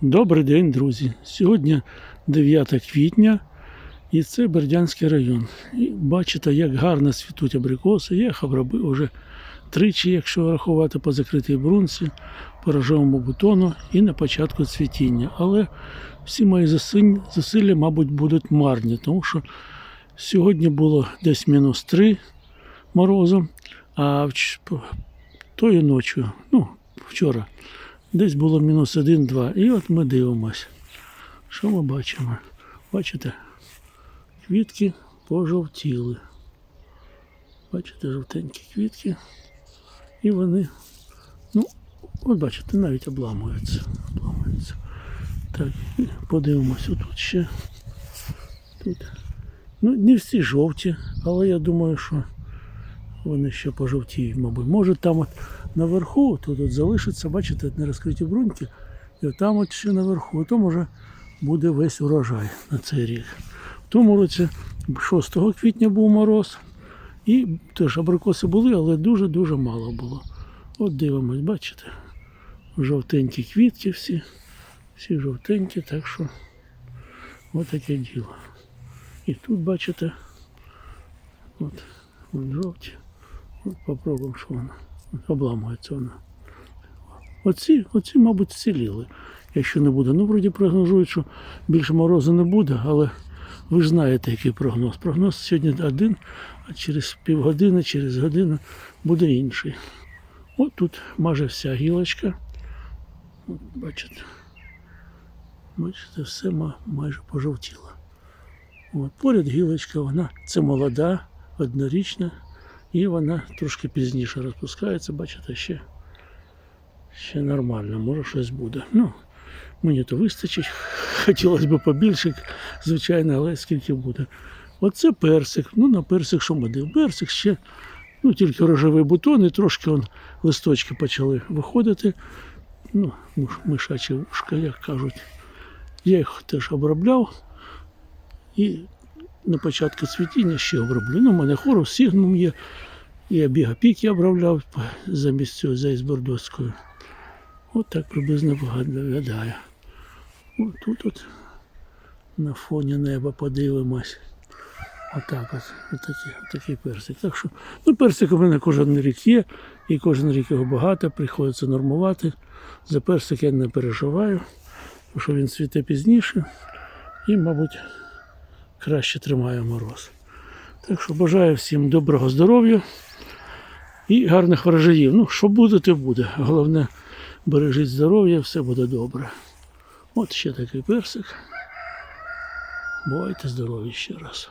Добрий день, друзі. Сьогодні 9 квітня і це Бердянський район. І бачите, як гарно світуть абрикоси. Я їх обробив вже тричі, якщо рахувати по закритій брунці, по рожевому бутону і на початку цвітіння. Але всі мої зусилля, мабуть, будуть марні, тому що сьогодні було десь мінус 3 морозу, а тою ночі, ну, вчора, десь було мінус 1-2. І от ми дивимося. Що ми бачимо? Бачите? Квітки пожовтіли. Бачите, жовтенькі квітки. І вони, ну, от бачите, навіть обламуються. обламуються. Так, і подивимося тут ще. Тут. Ну, не всі жовті, але я думаю, що вони ще пожовтіють, мабуть. Може там от наверху, тут от залишиться, бачите, не розкриті бруньки, і там от ще наверху, то може буде весь урожай на цей рік. В тому році 6 квітня був мороз, і теж абрикоси були, але дуже-дуже мало було. От дивимось, бачите? Жовтенькі квітки всі, всі жовтенькі, так що от таке діло. І тут бачите, от, от жовті. От попробуємо, що воно. От Обламується вона. Оці, оці, мабуть, ціліли, якщо не буде. Ну, вроді прогнозують, що більше морозу не буде, але ви ж знаєте, який прогноз. Прогноз сьогодні один, а через півгодини, через годину буде інший. От тут майже вся гілочка. От, бачите. Бачите, все майже пожовтіло. От, поряд гілочка, вона це молода, однорічна, і вона трошки пізніше розпускається, бачите, ще, ще нормально, може щось буде. Ну, мені то вистачить. Хотілося б побільше, звичайно, але скільки буде. Оце персик. Ну, на персик що ми дивимо? Персик ще, ну, тільки рожевий бутон, і трошки он, листочки почали виходити. Ну, мишачі вушка, як кажуть. Я їх теж обробляв. І на початку цвітіння ще оброблю. Ну, у мене хорус сігнум є. Я бігапік я обробляв замість цього за ізбордоцькою. От так приблизно виглядає. От тут от на фоні неба подивимось. Отак от, отакий, отакий персик. Так що, ну, персик у мене кожен рік є, і кожен рік його багато, приходиться нормувати. За персик я не переживаю, тому що він цвіте пізніше і, мабуть, краще тримає мороз. Так що бажаю всім доброго здоров'я і гарних врожаїв. Ну, що буде, то буде. Головне, бережіть здоров'я, все буде добре. От ще такий персик. Бувайте здорові ще раз.